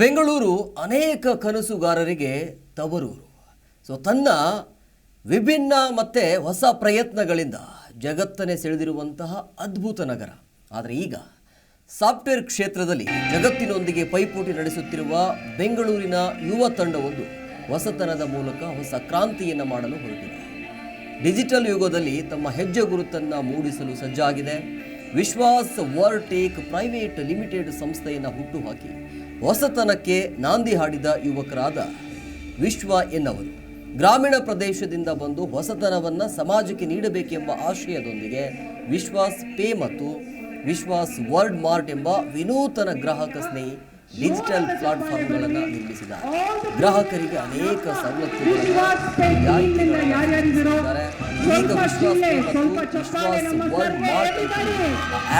ಬೆಂಗಳೂರು ಅನೇಕ ಕನಸುಗಾರರಿಗೆ ತವರೂರು. ಸೊ ತನ್ನ ವಿಭಿನ್ನ ಮತ್ತು ಹೊಸ ಪ್ರಯತ್ನಗಳಿಂದ ಜಗತ್ತನ್ನೇ ಸೆಳೆದಿರುವಂತಹ ಅದ್ಭುತ ನಗರ. ಆದರೆ ಈಗ ಸಾಫ್ಟ್ವೇರ್ ಕ್ಷೇತ್ರದಲ್ಲಿ ಜಗತ್ತಿನೊಂದಿಗೆ ಪೈಪೋಟಿ ನಡೆಸುತ್ತಿರುವ ಬೆಂಗಳೂರಿನ ಯುವ ತಂಡವೊಂದು ಹೊಸತನದ ಮೂಲಕ ಹೊಸ ಕ್ರಾಂತಿಯನ್ನು ಮಾಡಲು ಹೊರಟಿದೆ. ಡಿಜಿಟಲ್ ಯುಗದಲ್ಲಿ ತಮ್ಮ ಹೆಜ್ಜೆ ಗುರುತನ್ನು ಮೂಡಿಸಲು ಸಜ್ಜಾಗಿದೆ. ವಿಶ್ವಾಸ್ ವರ್ಟೇಕ್ ಪ್ರೈವೇಟ್ ಲಿಮಿಟೆಡ್ ಸಂಸ್ಥೆಯನ್ನು ಹುಟ್ಟುಹಾಕಿ ಹೊಸತನಕ್ಕೆ ನಾಂದಿ ಹಾಡಿದ ಯುವಕರಾದ ವಿಶ್ವ ಎನ್ನವರು. ಗ್ರಾಮೀಣ ಪ್ರದೇಶದಿಂದ ಬಂದು ಹೊಸತನವನ್ನು ಸಮಾಜಕ್ಕೆ ನೀಡಬೇಕೆಂಬ ಆಶಯದೊಂದಿಗೆ ವಿಶ್ವಾಸ್ ಪೇ ಮತ್ತು ವಿಶ್ವಾಸ್ ವರ್ಲ್ಡ್ ಮಾರ್ಟ್ ಎಂಬ ವಿನೂತನ ಗ್ರಾಹಕ ಸ್ನೇಹಿ ಡಿಜಿಟಲ್ ಪ್ಲಾಟ್ಫಾರ್ಮ್ಗಳನ್ನು ನಿರ್ಮಿಸಿದ ಗ್ರಾಹಕರಿಗೆ ಅನೇಕ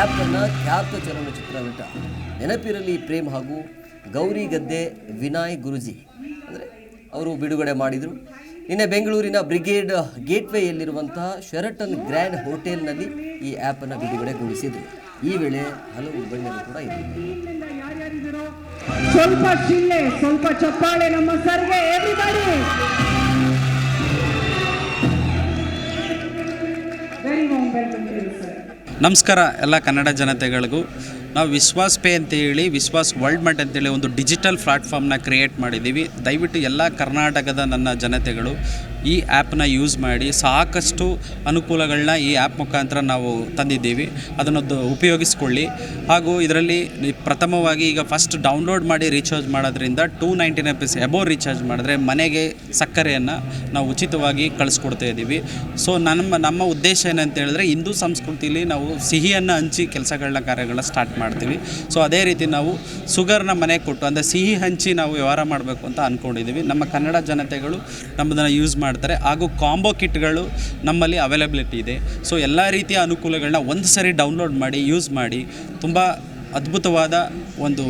ಅನ್ನ ಖ್ಯಾತ ಚಲನಚಿತ್ರ ನಟ ನೆನಪಿರಲಿ ಪ್ರೇಮ್ ಹಾಗೂ ಗೌರಿ ಗದ್ದೆ ವಿನಾಯ್ ಗುರುಜಿ. ಅಂದರೆ ಅವರು ಬಿಡುಗಡೆ ಮಾಡಿದರು. ನಿನ್ನೆ ಬೆಂಗಳೂರಿನ ಬ್ರಿಗೇಡ್ ಗೇಟ್ವೇಯಲ್ಲಿರುವಂತಹ ಶೆರಟನ್ ಗ್ರ್ಯಾಂಡ್ ಹೋಟೆಲ್ನಲ್ಲಿ ಈ ಆ್ಯಪನ್ನು ಬಿಡುಗಡೆಗೊಳಿಸಿದರು. ಈ ವೇಳೆ ಹಲವು ಗಣ್ಯರು ಕೂಡ ಇದ್ದರು ಸ್ವಲ್ಪ ಚಿಲ್ಲೆ ಸ್ವಲ್ಪ ಚಪ್ಪಾಳೆ ನಮ್ಮ ಸರ್ಗೆ ನಮಸ್ಕಾರ ಎಲ್ಲ ಕನ್ನಡ ಜನತೆಗಳಿಗೂ. ನಾವು ವಿಶ್ವಾಸ್ ಪೇ ಅಂತೇಳಿ, ವಿಶ್ವಾಸ್ ವರ್ಲ್ಡ್ ಮಟ್ ಅಂತೇಳಿ ಒಂದು ಡಿಜಿಟಲ್ ಪ್ಲಾಟ್ಫಾರ್ಮ್ನ ಕ್ರಿಯೇಟ್ ಮಾಡಿದ್ದೀವಿ. ದಯವಿಟ್ಟು ಎಲ್ಲ ಕರ್ನಾಟಕದ ನನ್ನ ಜನತೆಗಳು ಈ ಆ್ಯಪ್ನ ಯೂಸ್ ಮಾಡಿ ಸಾಕಷ್ಟು ಅನುಕೂಲಗಳನ್ನ ಈ ಆ್ಯಪ್ ಮುಖಾಂತರ ನಾವು ತಂದಿದ್ದೀವಿ. ಅದನ್ನು ದ- ಉಪಯೋಗಿಸ್ಕೊಳ್ಳಿ. ಹಾಗೂ ಇದರಲ್ಲಿ ಪ್ರಥಮವಾಗಿ ಈಗ ಫಸ್ಟ್ ಡೌನ್ಲೋಡ್ ಮಾಡಿ ರೀಚಾರ್ಜ್ ಮಾಡೋದ್ರಿಂದ two ninety nine rupees above recharge ಮಾಡಿದ್ರೆ ಮನೆಗೆ ಸಕ್ಕರೆಯನ್ನು ನಾವು ಉಚಿತವಾಗಿ ಕಳಿಸ್ಕೊಡ್ತಾ ಇದ್ದೀವಿ. ಸೊ ನಮ್ಮ ನಮ್ಮ ಉದ್ದೇಶ ಏನಂತ ಹೇಳಿದ್ರೆ ಹಿಂದೂ ಸಂಸ್ಕೃತಿಲಿ ನಾವು ಸಿಹಿಯನ್ನು ಹಂಚಿ ಕೆಲಸಗಳನ್ನ ಕಾರ್ಯಗಳನ್ನ ಸ್ಟಾರ್ಟ್ ಮಾಡ್ತೀವಿ. ಸೊ ಅದೇ ರೀತಿ ನಾವು ಸುಗರ್ನ ಮನೆ ಕೊಟ್ಟು, ಅಂದರೆ ಸಿಹಿ ಹಂಚಿ ನಾವು ವ್ಯವಹಾರ ಮಾಡಬೇಕು ಅಂತ ಅಂದ್ಕೊಂಡಿದ್ದೀವಿ ನಮ್ಮ ಕನ್ನಡ ಜನತೆಗಳು ನಮ್ಮದನ್ನು ಯೂಸ್ ಮಾಡ್ತಾರೆ. ಹಾಗೂ ಕಾಂಬೋ ಕಿಟ್ಗಳು ನಮ್ಮಲ್ಲಿ ಅವೈಲಬಿಲಿಟಿ ಇದೆ. ಸೊ ಎಲ್ಲ ರೀತಿಯ ಅನುಕೂಲಗಳನ್ನ ಒಂದು ಸರಿ ಡೌನ್ಲೋಡ್ ಮಾಡಿ ಯೂಸ್ ಮಾಡಿ, ತುಂಬ ಅದ್ಭುತವಾದ ಒಂದು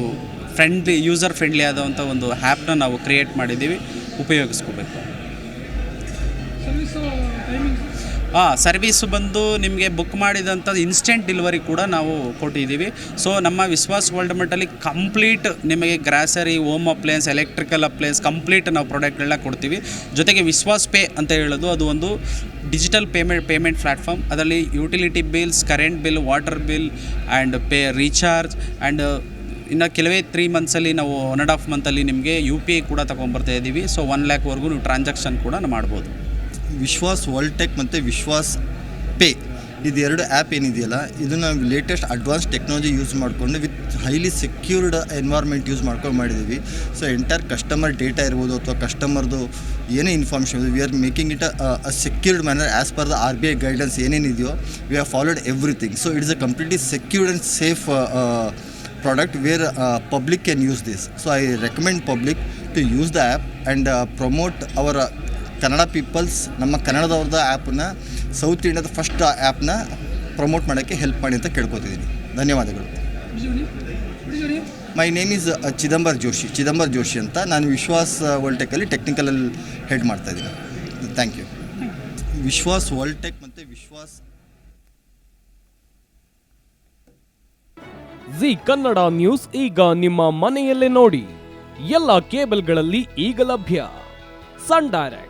ಫ್ರೆಂಡ್ಲಿ ಯೂಸರ್ ಫ್ರೆಂಡ್ಲಿ ಆದಂಥ ಒಂದು ಆ್ಯಪ್ನ ನಾವು ಕ್ರಿಯೇಟ್ ಮಾಡಿದ್ದೀವಿ. ಉಪಯೋಗಿಸ್ಕೋಬೇಕು. ಹಾಂ ಸರ್ವೀಸು ಬಂದು ನಿಮಗೆ ಬುಕ್ ಮಾಡಿದಂಥ ಇನ್ಸ್ಟೆಂಟ್ ಡೆಲಿವರಿ ಕೂಡ ನಾವು ಕೊಟ್ಟಿದ್ದೀವಿ. ಸೊ ನಮ್ಮ ವಿಶ್ವಾಸ್ ವರ್ಲ್ಡ್ ಮಟ್ಟಲ್ಲಿ ಕಂಪ್ಲೀಟ್ ನಿಮಗೆ grocery home appliances electrical appliances complete ನಾವು ಪ್ರಾಡಕ್ಟ್ಗಳನ್ನ ಕೊಡ್ತೀವಿ. ಜೊತೆಗೆ ವಿಶ್ವಾಸ್ ಪೇ ಅಂತ ಹೇಳೋದು, ಅದು ಒಂದು ಡಿಜಿಟಲ್ ಪೇಮೆಂಟ್ ಪೇಮೆಂಟ್ ಪ್ಲ್ಯಾಟ್ಫಾರ್ಮ್ ಅದರಲ್ಲಿ utility bills current bill water bill and pay recharge and ಇನ್ನು ಕೆಲವೇ ತ್ರೀ ಮಂತ್ಸಲ್ಲಿ ನಾವು ಒನ್ ಆ್ಯಂಡ್ ಹಾಫ್ ಮಂತಲ್ಲಿ ನಿಮಗೆ ಯು ಪಿ ಐ ಕೂಡ ತೊಗೊಂಬರ್ತಾ ಇದ್ದೀವಿ ಸೊ ಒನ್ ಲ್ಯಾಕ್ವರೆಗೂ ನೀವು ಟ್ರಾನ್ಸಾಕ್ಷನ್ ಕೂಡ ಮಾಡ್ಬೋದು. ವಿಶ್ವಾಸ್ ವರ್ಲ್ಡ್ ಟೆಕ್ ಮತ್ತು ವಿಶ್ವಾಸ್ ಪೇ ಇದು ಎರಡು ಆ್ಯಪ್ ಏನಿದೆಯಲ್ಲ, ಇದನ್ನು ಲೇಟೆಸ್ಟ್ ಅಡ್ವಾನ್ಸ್ ಟೆಕ್ನಾಲಜಿ ಯೂಸ್ ಮಾಡಿಕೊಂಡು with highly secured environment use ಮಾಡ್ಕೊಂಡು ಮಾಡಿದ್ದೀವಿ ಸೊ ಎಂಟೈರ್ ಕಸ್ಟಮರ್ ಡೇಟಾ ಇರ್ಬೋದು ಅಥವಾ ಕಸ್ಟಮರ್ದು ಏನೇ information we are making it a secured manner as per the R B I guidance ಏನೇನಿದೆಯೋ we are followed everything so it's a completely secured and safe product where public can use this so I recommend public to use the app and promote our Kannada peoples ನಮ್ಮ ಕನ್ನಡದವ್ರದ ಆ್ಯಪನ್ನ south ಇಂಡಿಯಾದ first ಆ್ಯಪ್ನ promote ಮಾಡೋಕ್ಕೆ help ಮಾಡಿ ಅಂತ ಕೇಳ್ಕೊತಿದ್ದೀನಿ. ಧನ್ಯವಾದಗಳು. My name is Chidambar Joshi. Chidambar Joshi ಅಂತ ನಾನು ವಿಶ್ವಾಸ್ ವರ್ಲ್ಡ್ ಟೆಕ್ಕಲ್ಲಿ ಟೆಕ್ನಿಕಲಲ್ಲಿ ಹೆಡ್ ಮಾಡ್ತಾ ಇದ್ದೀನಿ. Thank you Vishwas world tech ಮತ್ತು ವಿಶ್ವಾಸ್ ಜಿ ಕನ್ನಡ ನ್ಯೂಸ್ ಈಗ ನಿಮ್ಮ ಮನೆಯಲ್ಲೇ ನೋಡಿ. ಎಲ್ಲ ಕೇಬಲ್ಗಳಲ್ಲಿ ಈಗ ಲಭ್ಯ. Sun Direct.